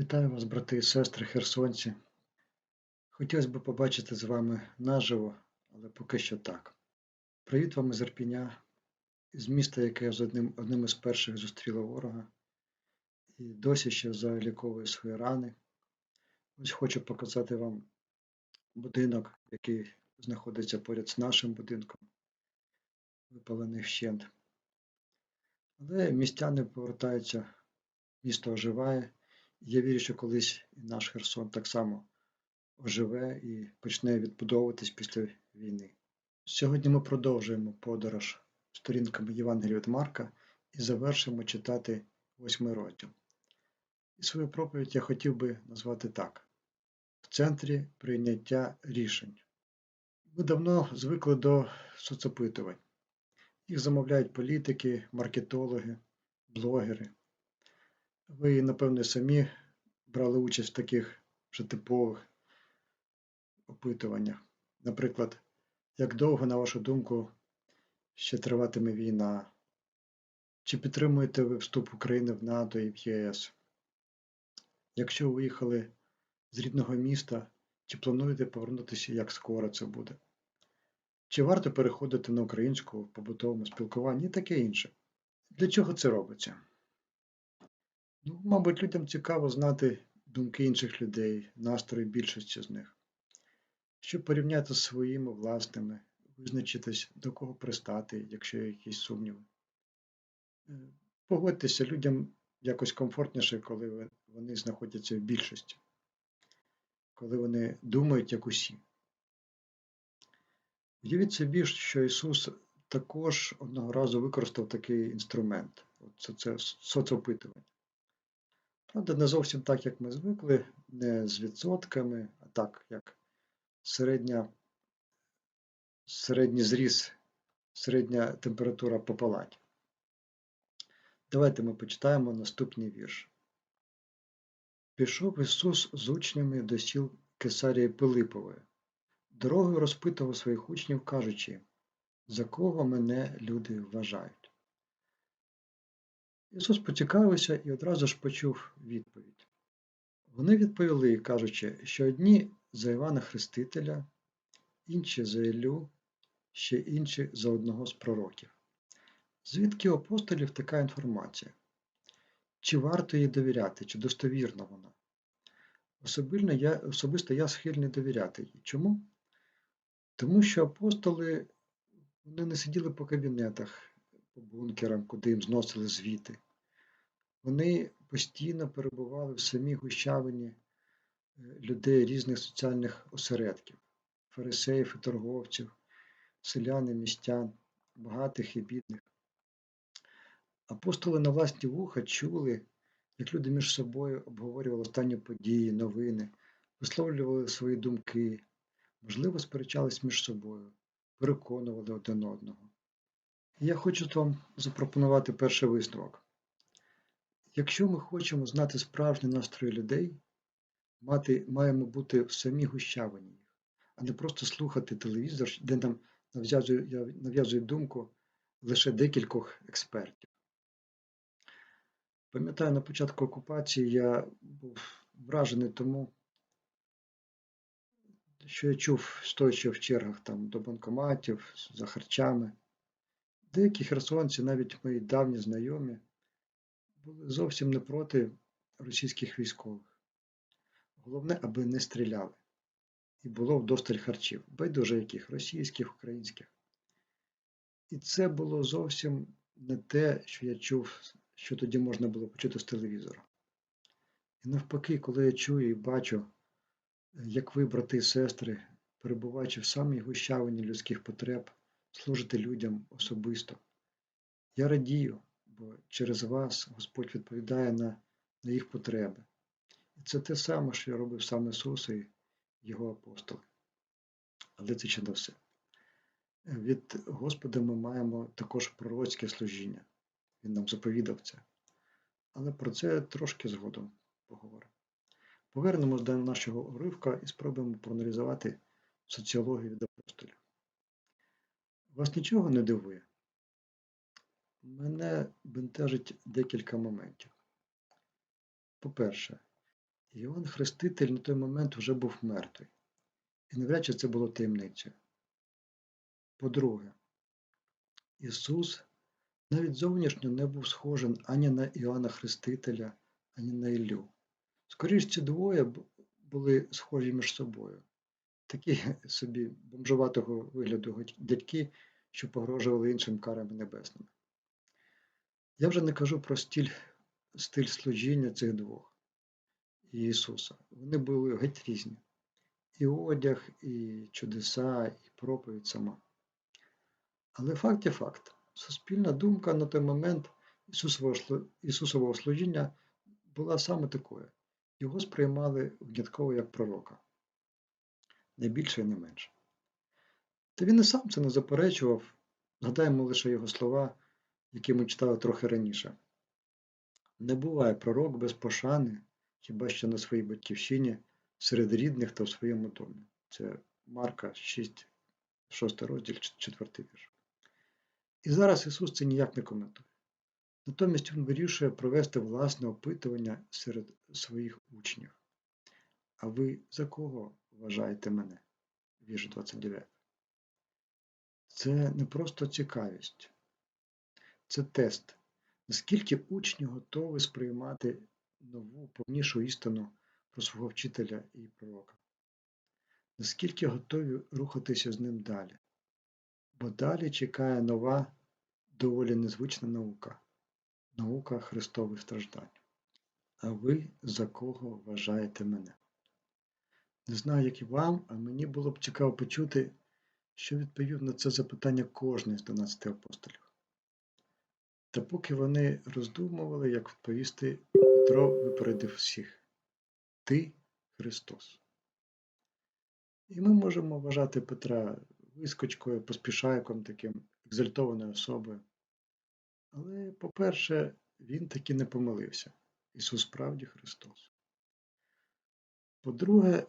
Вітаю вас, брати і сестри, херсонці. Хотілося б побачити з вами наживо, але поки що так. Привіт вам із Ірпіня, з міста, яке з одним, одним із перших зустріло ворога, і досі ще заліковує свої рани. Ось хочу показати вам будинок, який знаходиться поряд з нашим будинком, випалений вщент. Але містяни повертаються, місто оживає. Я вірю, що колись наш Херсон так само оживе і почне відбудовуватись після війни. Сьогодні ми продовжуємо подорож сторінками Євангелія від Марка і завершимо читати восьмий розділ. І свою проповідь я хотів би назвати так: в центрі прийняття рішень. Ми давно звикли до соцопитувань. Їх замовляють політики, маркетологи, блогери. Ви, напевне, самі брали участь в таких вже типових опитуваннях. Наприклад, як довго, на вашу думку, ще триватиме війна? Чи підтримуєте ви вступ України в НАТО і в ЄС? Якщо ви виїхали з рідного міста, чи плануєте повернутися, як скоро це буде? Чи варто переходити на українську в побутовому спілкуванні і таке інше? Для чого це робиться? Ну, мабуть, людям цікаво знати думки інших людей, настрої більшості з них, щоб порівняти з своїми власними, визначитись, до кого пристати, якщо є якісь сумніви. Е, погодьтеся, людям якось комфортніше, коли вони знаходяться в більшості, коли вони думають як усі. Уявіть собі, що Ісус також одного разу використав такий інструмент це, соцопитування. Правда, не зовсім так, як ми звикли, не з відсотками, а так, як середня, середній зріс, середня температура по палаті. Давайте ми почитаємо наступний вірш. Пішов Ісус з учнями до сіл Кесарії Пилипової. Дорогою розпитував своїх учнів, кажучи, за кого мене люди вважають. Ісус поцікавився і одразу ж почув відповідь. Вони відповіли, кажучи, що одні за Івана Хрестителя, інші за Іллю, ще інші за одного з пророків. Звідки у апостолів така інформація? Чи варто їй довіряти, чи достовірна вона? Особисто я, особисто я схильний довіряти їй. Чому? Тому що апостоли вони не сиділи по кабінетах, по бункерам, куди їм зносили звіти. Вони постійно перебували в самій гущавині е, людей різних соціальних осередків, фарисеїв і торговців, селян і містян, багатих і бідних. Апостоли на власні вуха чули, як люди між собою обговорювали останні події, новини, висловлювали свої думки, можливо, сперечались між собою, переконували один одного. Я хочу вам запропонувати перший висновок. Якщо ми хочемо знати справжні настрої людей, мати, маємо бути в самій гущавині їх, а не просто слухати телевізор, де нам нав'язують думку лише декількох експертів. Пам'ятаю, на початку окупації я був вражений тому, що я чув, стоячи в чергах там, до банкоматів за харчами. Деякі херсонці, навіть мої давні знайомі, були зовсім не проти російських військових. Головне, аби не стріляли. І було вдосталь харчів, байдуже яких російських, українських. І це було зовсім не те, що я чув, що тоді можна було почути з телевізора. І навпаки, коли я чую і бачу, як ви, брати і сестри, перебуваючи в самій гущавині людських потреб, служите людям особисто. Я радію, бо через вас Господь відповідає на, на їх потреби. І це те саме, що робив сам Ісус і Його апостоли. Але це ще не все. Від Господа ми маємо також пророцьке служіння. Він нам заповідав це. Але про це трошки згодом поговоримо. Повернемось до нашого уривка і спробуємо проаналізувати соціологію від апостолів. Вас нічого не дивує? Мене бентежить декілька моментів. По-перше, Іоанн Хреститель на той момент вже був мертвий. І навряд чи це було таємницею. По-друге, Ісус навіть зовнішньо не був схожий ані на Іоанна Хрестителя, ані на Іллю. Скоріше, ці двоє були схожі між собою. Такі собі бомжуватого вигляду дядьки, що погрожували іншим карами небесними. Я вже не кажу про стиль, стиль служіння цих двох і Ісуса. Вони були геть різні. І одяг, і чудеса, і проповідь сама. Але факт є факт. Суспільна думка на той момент Ісусового, Ісусового служіння була саме такою. Його сприймали внятково як пророка. Не більше і не менше. Та він і сам це не заперечував. Згадаємо лише його слова, які ми читали трохи раніше. Не буває пророк без пошани, хіба що на своїй батьківщині, серед рідних та в своєму домі. Це Марка 6, 6 розділ, 4 вірш. І зараз Ісус це ніяк не коментує. Натомість Він вирішує провести власне опитування серед своїх учнів. А ви за кого вважаєте мене? Вірш 29. Це не просто цікавість, це тест. Наскільки учні готові сприймати нову, повнішу істину про свого вчителя і пророка? Наскільки готові рухатися з ним далі? Бо далі чекає нова, доволі незвична наука наука Христових страждань. А ви за кого вважаєте мене? Не знаю, як і вам, а мені було б цікаво почути, що відповів на це запитання кожний з 12 апостолів. Та поки вони роздумували, як відповісти, Петро випередив всіх Ти Христос. І ми можемо вважати Петра вискочкою, поспішайком, таким екзальтованою особою. Але, по-перше, він таки не помилився. Ісус справді Христос. По-друге,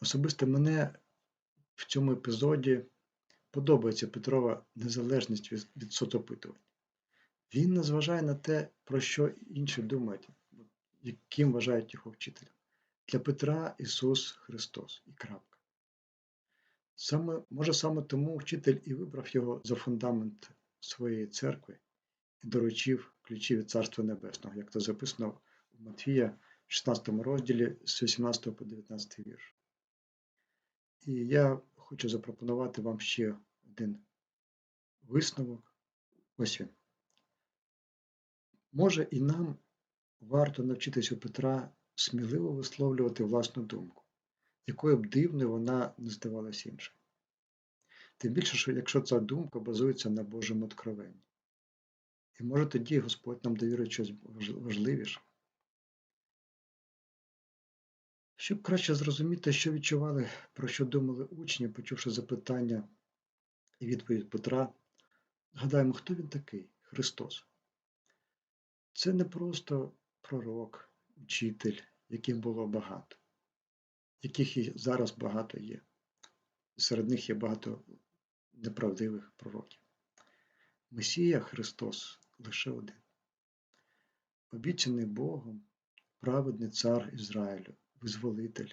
особисто мене в цьому епізоді подобається Петрова незалежність від, соцопитувань. Він не зважає на те, про що інші думають, яким вважають його вчителем. Для Петра Ісус Христос і крапка. Саме, може саме тому вчитель і вибрав його за фундамент своєї церкви і доручив ключі від Царства Небесного, як це записано у Матвія, 16 розділі з 18 по 19 вірш. І я хочу запропонувати вам ще один висновок. Ось він. Може і нам варто навчитися у Петра сміливо висловлювати власну думку, якою б дивною вона не здавалась іншим. Тим більше, що якщо ця думка базується на Божому откровенні. І може тоді Господь нам довірить щось важливіше. Щоб краще зрозуміти, що відчували, про що думали учні, почувши запитання і відповідь Петра, згадаємо, хто він такий Христос. Це не просто пророк, учитель, яких було багато, яких і зараз багато є. Серед них є багато неправдивих пророків. Месія Христос лише один. Обіцяний Богом, праведний цар Ізраїлю, визволитель,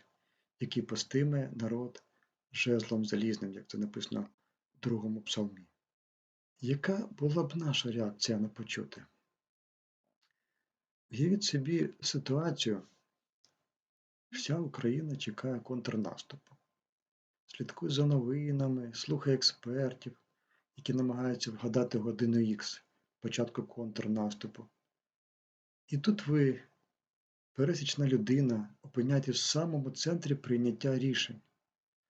який постиме народ жезлом залізним, як це написано в другому псалмі. Яка була б наша реакція на почуте? Уявіть собі ситуацію, вся Україна чекає контрнаступу. Слідкує за новинами, слухає експертів, які намагаються вгадати годину Х початку контрнаступу. І тут ви, пересічна людина, опиняєте в самому центрі прийняття рішень.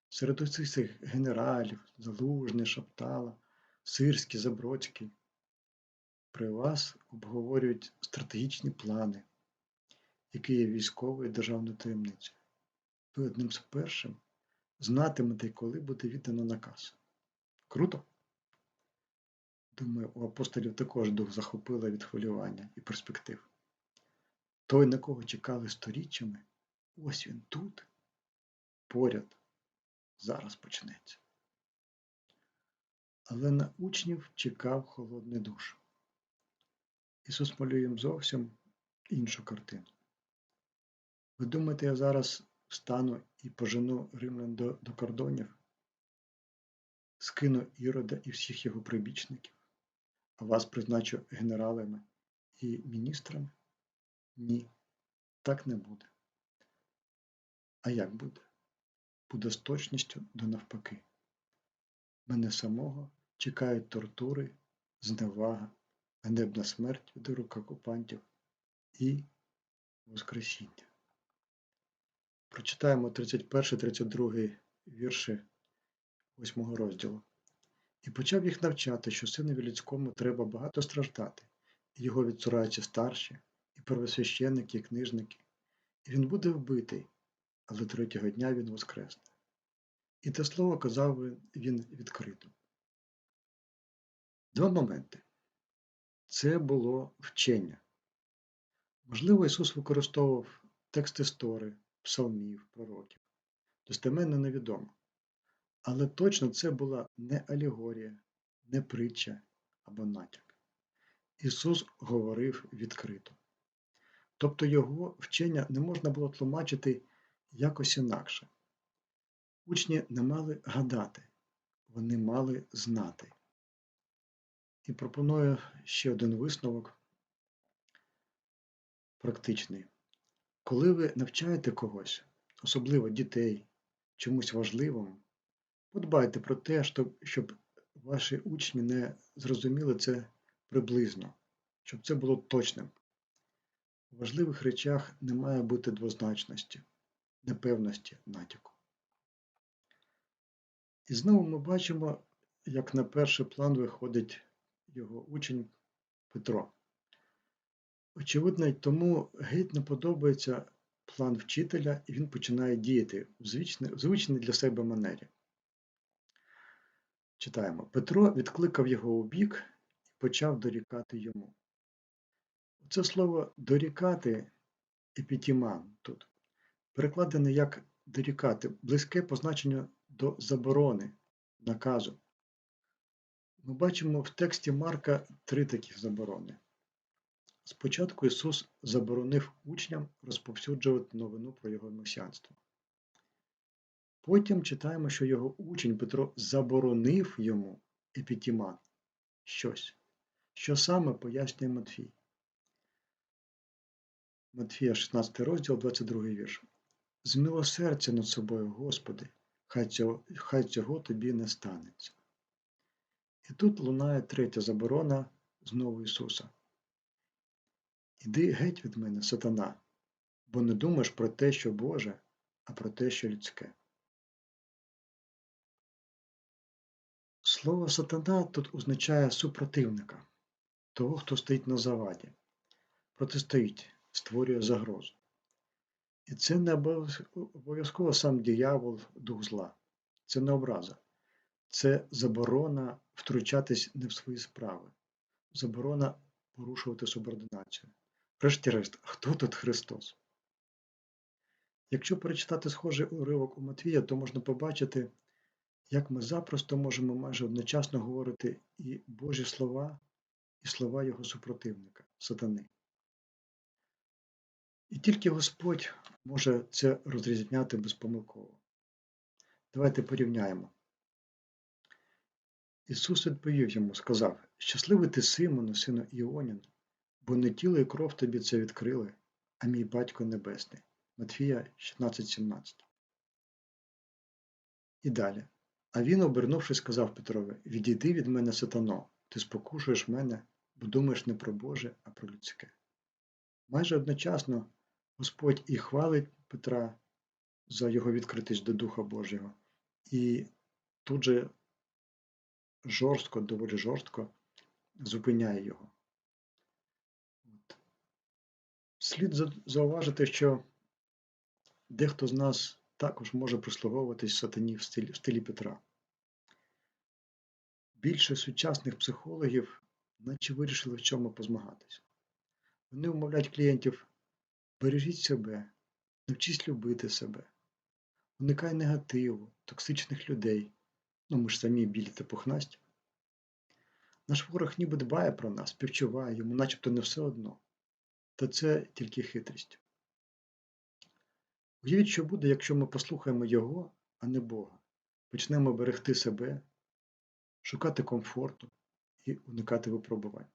Серед усіх цих генералів, Залужний, Шаптала, Сирський, Забродський. При вас обговорюють стратегічні плани, які є військовою і державною таємницею. Ви одним з першим знатимете, коли буде віддано наказ. Круто? Думаю, у апостолів також дух захопило від хвилювання і перспектив. Той, на кого чекали сторіччями, ось він тут, поряд, зараз почнеться. Але на учнів чекав холодний душ. Ісус малює їм зовсім іншу картину. Ви думаєте, я зараз встану і пожену римлян до, до кордонів? Скину Ірода і всіх його прибічників, а вас призначу генералами і міністрами? Ні, так не буде. А як буде? Буде з точністю до навпаки. Мене самого чекають тортури, зневага, ганебна смерть від рук окупантів і Воскресіння. Прочитаємо 31-32 вірші 8 розділу. І почав їх навчати, що синові людському треба багато страждати, і його відцураються старші, і первосвященники, і книжники, і він буде вбитий, але третього дня він воскресне. І те слово казав він відкрито. Два моменти. Це було вчення. Можливо, Ісус використовував текст історії, псалмів, пророків. Достеменно невідомо. Але точно це була не алегорія, не притча або натяк. Ісус говорив відкрито. Тобто Його вчення не можна було тлумачити якось інакше. Учні не мали гадати, вони мали знати. І пропоную ще один висновок практичний. Коли ви навчаєте когось, особливо дітей, чомусь важливому, подбайте про те, щоб ваші учні не зрозуміли це приблизно, щоб це було точним. У важливих речах не має бути двозначності, непевності натяку. І знову ми бачимо, як на перший план виходить його учень Петро. Очевидно, тому геть не подобається план вчителя, і він починає діяти в звичній для себе манері. Читаємо. Петро відкликав його у бік і почав дорікати йому. Це слово дорікати епітіман тут перекладене як дорікати, близьке позначення до заборони, наказу. Ми бачимо в тексті Марка три таких заборони. Спочатку Ісус заборонив учням розповсюджувати новину про Його месіанство. Потім читаємо, що його учень Петро заборонив йому епітіман щось, що саме пояснює Матфій. Матфія 16 розділ, 22 вірш. Змилосердя над собою, Господи, хай цього, хай цього тобі не станеться. І тут лунає третя заборона знову Ісуса. Іди геть від мене, сатана, бо не думаєш про те, що Боже, а про те, що людське. Слово сатана тут означає супротивника, того, хто стоїть на заваді, протистоїть, створює загрозу. І це не обов'язково сам диявол, дух зла, це не образа, це заборона втручатись не в свої справи, заборона порушувати субординацію. Врешті-решт, хто тут Христос? Якщо перечитати схожий уривок у Матвія, то можна побачити, як ми запросто можемо майже одночасно говорити і Божі слова, і слова Його супротивника, сатани. І тільки Господь може це розрізняти безпомилково. Давайте порівняємо. Ісус відповів йому, сказав: Щасливий ти Симоне, сину Іонін, бо не тіло і кров тобі це відкрили, а мій Батько Небесний. Матфія 16,17. І далі. А він, обернувшись, сказав Петрові: Відійди від мене, сатано, ти спокушуєш мене, бо думаєш не про Боже, а про людське. Майже одночасно Господь і хвалить Петра за його відкритість до Духа Божого, і тут же жорстко, доволі жорстко зупиняє його. От. Слід зауважити, що дехто з нас також може прислуговуватись сатані в стилі, в стилі Петра. Більше сучасних психологів наче вирішили в чому позмагатись. Вони умовляють клієнтів бережіть себе, навчись любити себе, уникай негативу, токсичних людей. Ну ми ж самі білі та пухнасті. Наш ворог ніби дбає про нас, співчуває йому начебто не все одно. Та це тільки хитрість. Уявіть, що буде, якщо ми послухаємо Його, а не Бога, почнемо берегти себе, шукати комфорту і уникати випробувань.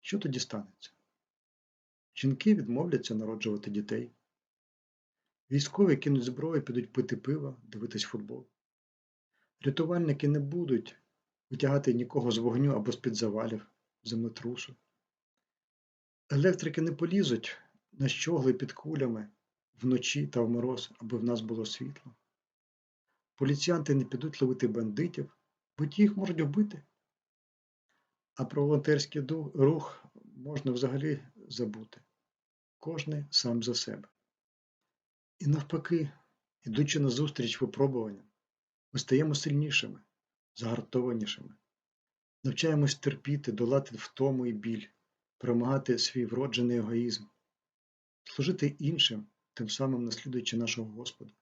Що тоді станеться? Жінки відмовляться народжувати дітей. Військові кинуть зброю, підуть пити пиво, дивитись футбол. Рятувальники не будуть витягати нікого з вогню або з-під завалів, землетрусу. Електрики не полізуть на щогли під кулями вночі та в мороз, аби в нас було світло. Поліціянти не підуть ловити бандитів, бо ті їх можуть вбити. А про волонтерський рух можна взагалі забути. Кожний сам за себе. І навпаки, ідучи назустріч випробуванням, ми стаємо сильнішими, загартованішими, навчаємось терпіти, долати втому і біль, перемагати свій вроджений егоїзм, служити іншим, тим самим наслідуючи нашого Господа,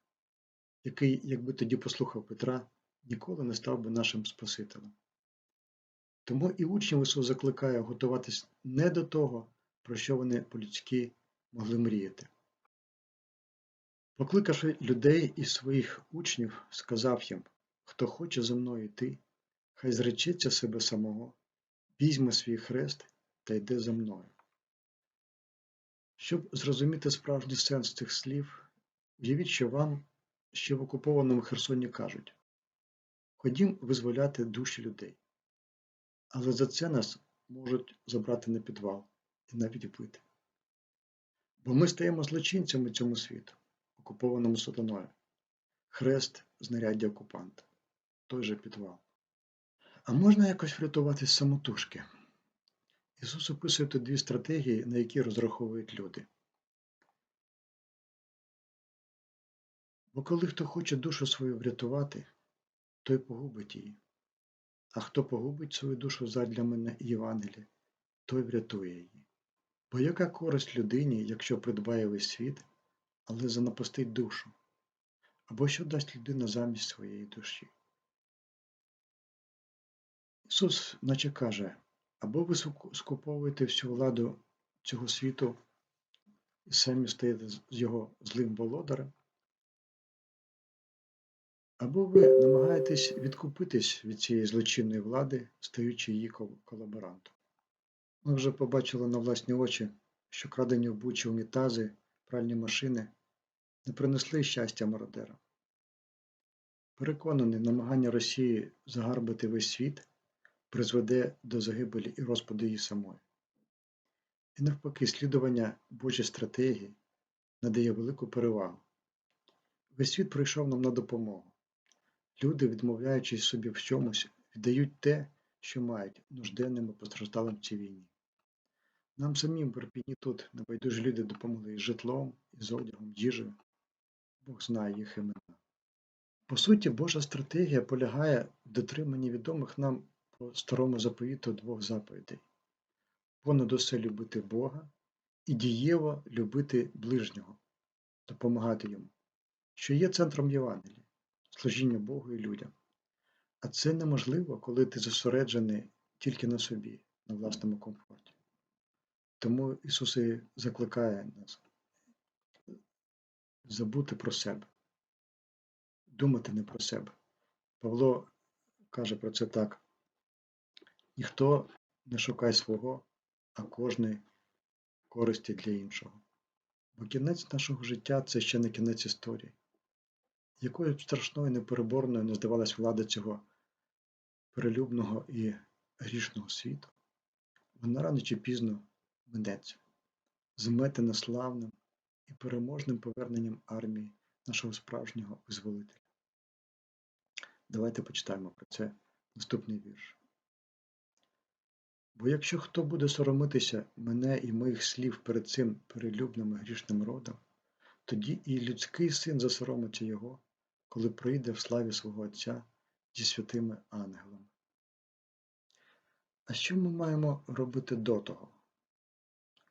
який, якби тоді послухав Петра, ніколи не став би нашим Спасителем. Тому і учнів Ісус закликає готуватись не до того, про що вони по-людськи могли мріяти. Покликавши людей і своїх учнів, сказав їм, хто хоче за мною йти, хай зречеться себе самого, візьме свій хрест та йде за мною. Щоб зрозуміти справжній сенс цих слів, уявіть, що вам ще в окупованому Херсоні кажуть Ходім визволяти душі людей, але за це нас можуть забрати на підвал і навіть вбити. Бо ми стаємо злочинцями цьому світу, окупованому сатаною. Хрест знаряддя окупанта, той же підвал. А можна якось врятуватись самотужки? Ісус описує тут дві стратегії, на які розраховують люди. Бо коли хто хоче душу свою врятувати, той погубить її. А хто погубить свою душу задля мене Євангелія, той врятує її. Бо яка користь людині, якщо придбає весь світ, але занапастить душу? Або що дасть людина замість своєї душі? Ісус наче каже, або ви скуповуєте всю владу цього світу і самі стаєте з його злим володарем, або ви намагаєтесь відкупитись від цієї злочинної влади, стаючи її колаборантом. Ми вже побачили на власні очі, що крадені в Бучі унітази, пральні машини не принесли щастя мародерам. Переконаний, намагання Росії загарбати весь світ призведе до загибелі і розпаду її самої. І навпаки, слідування Божій стратегії надає велику перевагу. Весь світ прийшов нам на допомогу. Люди, відмовляючись собі в чомусь, віддають те, що мають нужденним і постраждалим в цій війні. Нам самим в Ірпіні тут небайдужі люди допомогли із житлом, із одягом, їжею. Бог знає їх імена. По суті, Божа стратегія полягає в дотриманні відомих нам по старому заповіту двох заповідей: понад усе любити Бога і дієво любити ближнього, допомагати йому, що є центром Євангелія, служіння Богу і людям. А це неможливо, коли ти зосереджений тільки на собі, на власному комфорті. Тому Ісус і закликає нас забути про себе, думати не про себе. Павло каже про це так: ніхто не шукає свого, а кожний користі для іншого. Бо кінець нашого життя це ще не кінець історії. Якою б страшною непереборною не здавалась влада цього перелюбного і грішного світу, вона рано чи пізно минеться, зметена славним і переможним поверненням армії нашого справжнього визволителя. Давайте почитаємо про це наступний вірш. Бо якщо хто буде соромитися мене і моїх слів перед цим перелюбним грішним родом, тоді і людський син засоромиться його, коли прийде в славі свого Отця зі святими ангелами. А що ми маємо робити до того,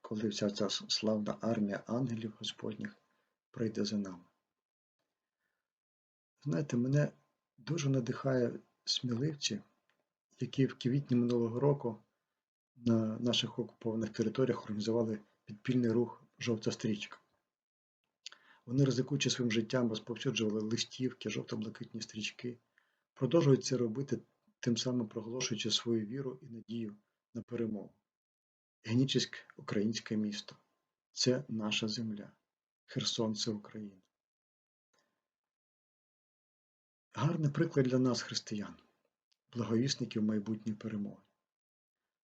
коли вся ця славна армія ангелів Господніх прийде за нами? Знаєте, мене дуже надихає сміливці, які в квітні минулого року на наших окупованих територіях організували підпільний рух Жовта стрічка. Вони, ризикуючи своїм життям, розповсюджували листівки, жовто-блакитні стрічки, продовжують це робити, тим самим проголошуючи свою віру і надію на перемогу. Генічеськ – українське місто. Це наша земля. Херсон – це Україна. Гарний приклад для нас, християн, благовісників майбутньої перемоги.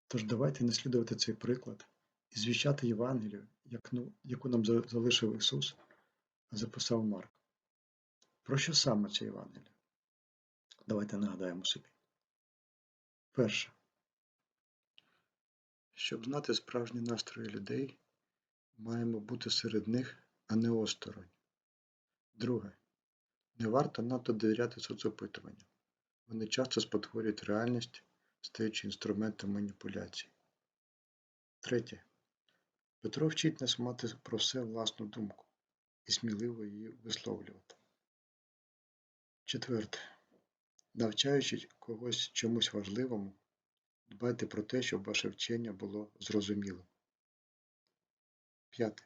Тож давайте наслідувати цей приклад і звіщати Євангелію, яку нам залишив Ісус, а записав Марк. Про що саме це Євангеліє? Давайте нагадаємо собі. Перше. Щоб знати справжні настрої людей, маємо бути серед них, а не осторонь. Друге. Не варто надто довіряти соцопитуванням. Вони часто спотворюють реальність, стаючи інструментом маніпуляцій. Третє. Петро вчить нас мати про все власну думку і сміливо її висловлювати. Четверте. Навчаючи когось чомусь важливому, дбайте про те, щоб ваше вчення було зрозумілим. П'яте.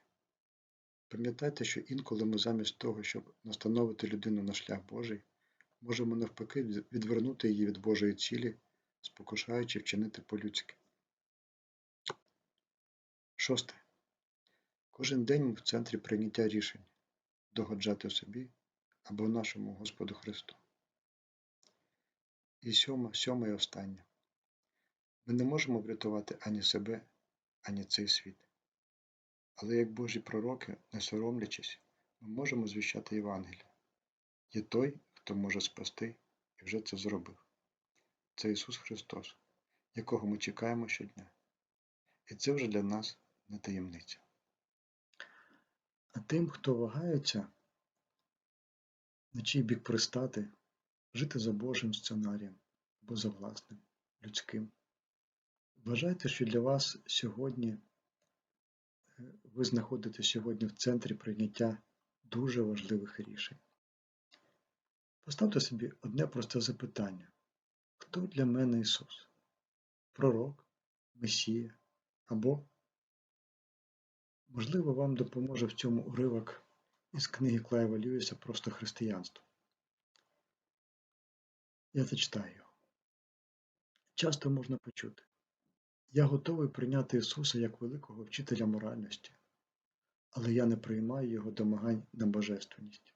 Пам'ятайте, що інколи ми замість того, щоб настановити людину на шлях Божий, можемо навпаки відвернути її від Божої цілі, спокушаючи вчинити по-людськи. Шосте. Кожен день ми в центрі прийняття рішень догоджати собі або нашому Господу Христу. І сьоме, сьоме і останнє. Ми не можемо врятувати ані себе, ані цей світ. Але як Божі пророки, не соромлячись, ми можемо звіщати Євангелія. Є той, хто може спасти і вже це зробив. Це Ісус Христос, якого ми чекаємо щодня. І це вже для нас не таємниця. А тим, хто вагається, на чий бік пристати, жити за Божим сценарієм або за власним, людським. Вважайте, що для вас сьогодні е, ви знаходитесь сьогодні в центрі прийняття дуже важливих рішень. Поставте собі одне просте запитання: хто для мене Ісус? Пророк, Месія або, можливо, вам допоможе в цьому уривок із книги Клайва Льюіса Просто християнство. Я зачитаю його. Часто можна почути. Я готовий прийняти Ісуса як великого вчителя моральності, але я не приймаю Його домагань на божественність.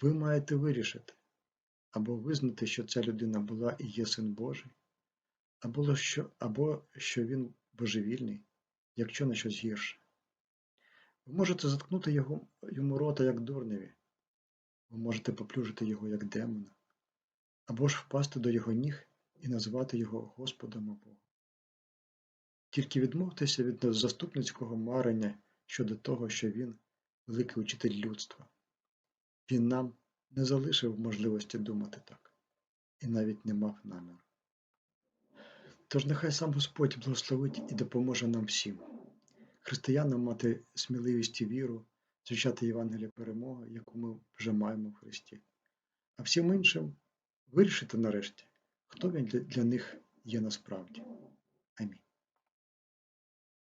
Ви маєте вирішити або визнати, що ця людина була і є син Божий, або що, або що він божевільний, якщо не щось гірше. Ви можете заткнути його, йому рота як дурневі, ви можете поплюжити його як демона, або ж впасти до його ніг і назвати його Господом або. Тільки відмовтеся від заступницького марення щодо того, що він великий учитель людства. Він нам не залишив можливості думати так, і навіть не мав наміру. Тож нехай сам Господь благословить і допоможе нам всім, християнам мати сміливість і віру, звучати Євангелія перемоги, яку ми вже маємо в Христі, а всім іншим вирішити нарешті, хто він для, них є насправді.